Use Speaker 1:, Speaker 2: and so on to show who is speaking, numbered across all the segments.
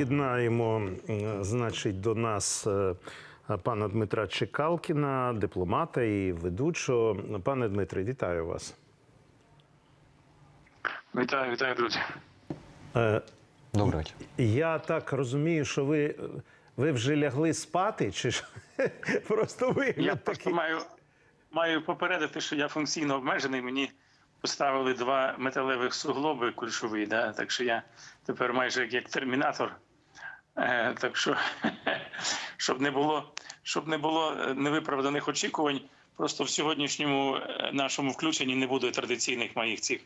Speaker 1: Єднаємо, значить, до нас е, пана Дмитра Чекалкіна, дипломата і ведучого. Пане Дмитре, вітаю вас.
Speaker 2: Вітаю, вітаю, друзі.
Speaker 1: Е,
Speaker 3: Доброго вечора.
Speaker 1: Я так розумію, що ви, ви вже лягли спати, чи ж просто вигляд
Speaker 2: Я просто маю, маю попередити, що я функційно обмежений. Мені поставили два металевих суглоби кульшові, да? так що я тепер майже як термінатор. Е, так що, щоб не було, щоб не було е, невиправданих очікувань, просто в сьогоднішньому е, нашому включенні не буде традиційних моїх цих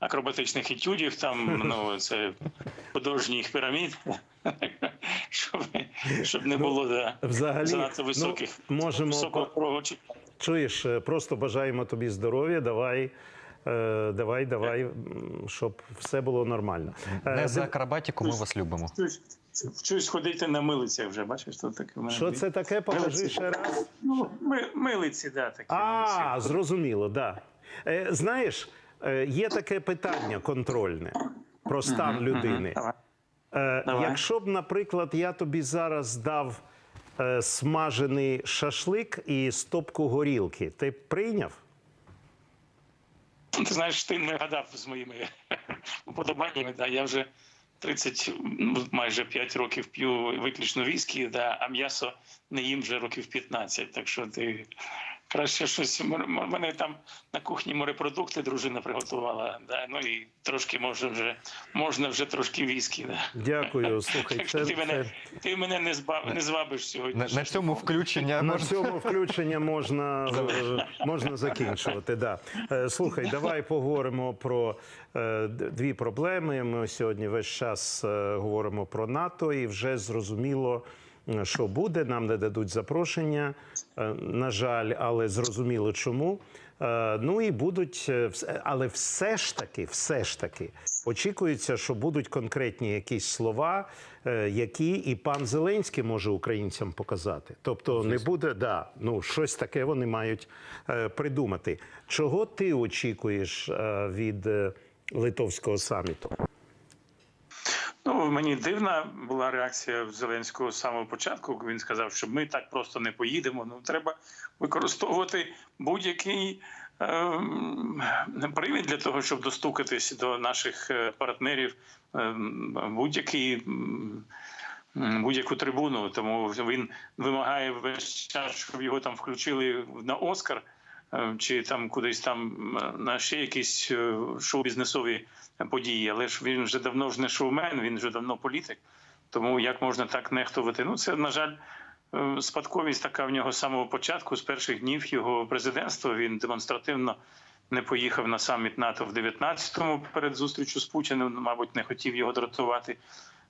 Speaker 2: акробатичних етюдів, там ну це художніх пірамід, щоб, щоб не було да,
Speaker 1: взагалі,
Speaker 2: занадто
Speaker 1: ну,
Speaker 2: високих
Speaker 1: можемо
Speaker 2: високого
Speaker 1: Чуєш, просто бажаємо тобі здоров'я. Давай, давай, давай, щоб все було нормально. Е,
Speaker 3: Не за
Speaker 1: див-
Speaker 3: акробатику, ми вас любимо.
Speaker 2: Вчусь, ходити на милицях вже, бачиш, що таке в мене.
Speaker 1: Що це таке? Покажи ще раз.
Speaker 2: Ну, ми, милиці, да, такі.
Speaker 1: А,
Speaker 2: милиці.
Speaker 1: зрозуміло, да. Е, знаєш, е, є таке питання контрольне про стан людини.
Speaker 2: Давай.
Speaker 1: Е,
Speaker 2: Давай.
Speaker 1: якщо б, наприклад, я тобі зараз дав е, смажений шашлик і стопку горілки, ти б прийняв?
Speaker 2: Ти знаєш, ти не гадав з моїми уподобаннями. Да. Я вже 30, ну, майже 5 років п'ю виключно віскі, да, а м'ясо не їм вже років 15. Так що ти краще щось. мене там на кухні морепродукти дружина приготувала. Да. Ну і трошки може вже можна вже трошки віскі. Да.
Speaker 1: Дякую. Слухай,
Speaker 2: Так
Speaker 1: це,
Speaker 2: ти мене,
Speaker 1: це-
Speaker 2: ти мене не збав, не звабиш сьогодні.
Speaker 3: На, на цьому включення
Speaker 1: На
Speaker 3: можна.
Speaker 1: цьому включення можна, е, можна закінчувати. Да. Е, Слухай, давай поговоримо про е, дві проблеми. Ми сьогодні весь час говоримо про НАТО, і вже зрозуміло, що буде. Нам не дадуть запрошення. е, На жаль, але зрозуміло чому. Е, Ну і будуть, е, але все ж таки, все ж таки, очікується, що будуть конкретні якісь слова, які і пан Зеленський може українцям показати. Тобто не буде, да, ну щось таке вони мають придумати. Чого ти очікуєш від литовського саміту?
Speaker 2: Ну, мені дивна була реакція Зеленського з самого початку. Він сказав, що ми так просто не поїдемо. Ну, треба використовувати будь-який ем, привід для того, щоб достукатись до наших е, партнерів, ем, будь-який. Будь-яку трибуну, тому він вимагає весь час, щоб його там включили на Оскар е, чи там кудись там е, на ще якісь е, шоу-бізнесові події. Але ж він вже давно ж не шоумен, він вже давно політик. Тому як можна так нехтувати? Ну це на жаль. е, Спадковість така в нього з самого початку, з перших днів його президентства. Він демонстративно не поїхав на саміт НАТО в 19-му перед зустрічю з Путіним. Мабуть, не хотів його дратувати.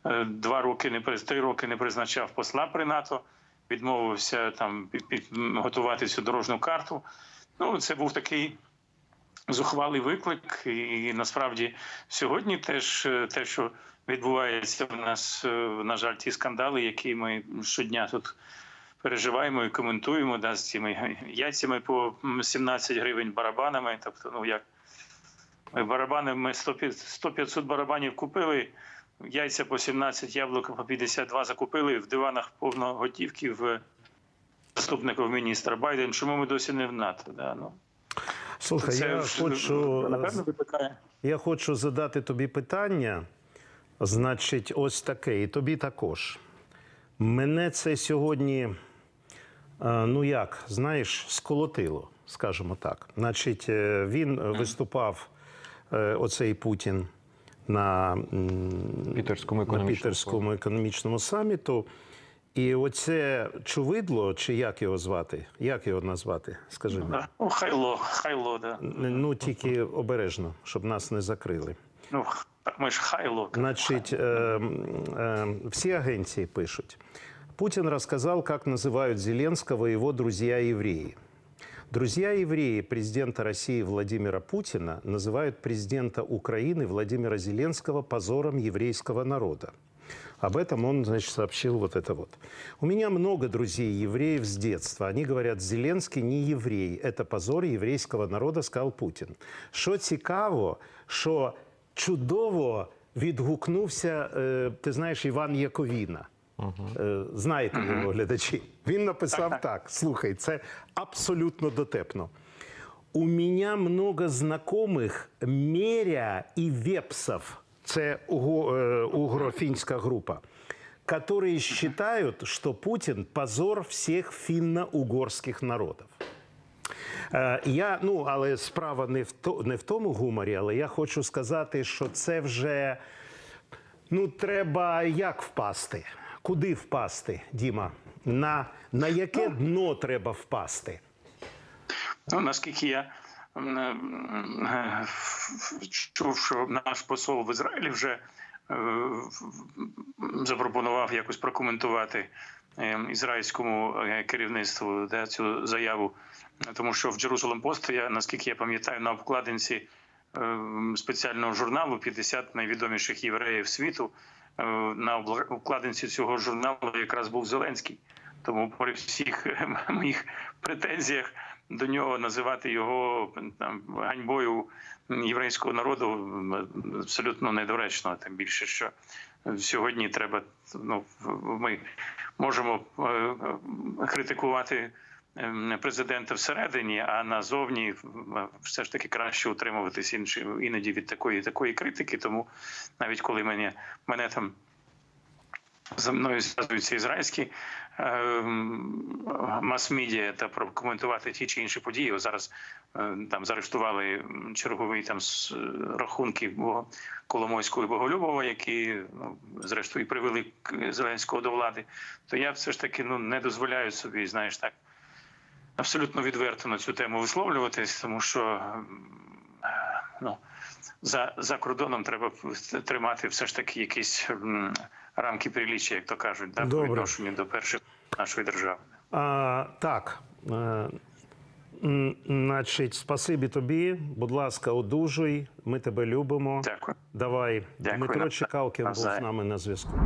Speaker 2: Е, Два роки не три роки не призначав посла при НАТО, відмовився там під, готувати цю дорожню карту. Ну, це був такий зухвалий виклик, і насправді сьогодні теж е, те, що відбувається в нас, е, на жаль, ті скандали, які ми щодня тут переживаємо і коментуємо, да, з цими яйцями по 17 гривень барабанами. Тобто, ну як барабани, ми 100-500 барабанів купили. Яйця по 17, яблука по 52 закупили в диванах повно готівки в заступників міністра Байден. Чому ми досі не в НАТО? Да, ну,
Speaker 1: Слухай,
Speaker 2: це
Speaker 1: я
Speaker 2: ж,
Speaker 1: хочу
Speaker 2: напевно викликає.
Speaker 1: Я хочу задати тобі питання. Значить, ось таке, і тобі також. Мене це сьогодні, е, ну як, знаєш, сколотило, скажімо так. Значить, е, він виступав, е, оцей Путін, на,
Speaker 3: Пітерському
Speaker 1: на Пітерському економічному саміту. І оце чувидло, чи як його звати? Як його назвати? Скажи мені.
Speaker 2: Да. Ну, хайло, хайло, да.
Speaker 1: Ну, тільки обережно, щоб нас не закрили.
Speaker 2: Ну, так ми ж хайло.
Speaker 1: Значит, э, э, все агенции пишут. Путин рассказал, как называют Зеленского его друзья-евреи. Друзья-евреи президента России Владимира Путина называют президента Украины Владимира Зеленского позором еврейского народа. Об этом он, значит, сообщил вот это вот. У меня много друзей евреев с детства. Они говорят, Зеленский не еврей. Это позор еврейского народа, сказал Путин. Що цікаво, що чудово відгукнувся, е, ти знаєш, Іван Яковіна. Е, Знаєте його глядачі. Він написав так,
Speaker 2: Так, так.
Speaker 1: Слухай, це абсолютно дотепно. У меня много знакомых Меря и Вепсов, це е, угрофінська група, которые считают, что Путин позор всех финно-угорских народов. Е, Я, ну, але справа не в, то, не в тому гуморі, але я хочу сказати, що це вже ну, треба як впасти? Куди впасти, Діма? На, на яке дно треба впасти?
Speaker 2: Ну, наскільки я чув, що наш посол в Ізраїлі вже е, запропонував якось прокоментувати е, ізраїльському е, керівництву цю заяву. Тому що в Jerusalem Post, наскільки я пам'ятаю, на обкладинці е, спеціального журналу 50 найвідоміших євреїв світу. е, На обкладинці цього журналу якраз був Зеленський. Тому при всіх моїх претензіях до нього називати його там ганьбою єврейського народу абсолютно недоречно. Тим більше, що сьогодні треба ну ми можемо е, е, критикувати ем, президента всередині, а назовні е, все ж таки краще утримуватись інші іноді від такої такої критики. Тому навіть коли мене мене там за мною зв'язуються ізраїльські мас-медіа та прокоментувати ті чи інші події. Зараз е, там заарештували м, черговий там е, рахунки Коломойського і Боголюбова, які ну, зрештою привели Зеленського до влади. То я все ж таки ну не дозволяю собі, знаєш, так абсолютно відверто на цю тему висловлюватись, тому що е, ну за, за кордоном треба тримати все ж таки якісь рамки приліччя, як то кажуть, да, по відношенню до перших нашої держави.
Speaker 1: А, так. Е, значить, спасибі тобі. Будь ласка, одужуй. Ми тебе любимо.
Speaker 2: Дякую.
Speaker 1: Давай.
Speaker 2: Дякую.
Speaker 1: Дмитро Чекалкін був з нами на зв'язку.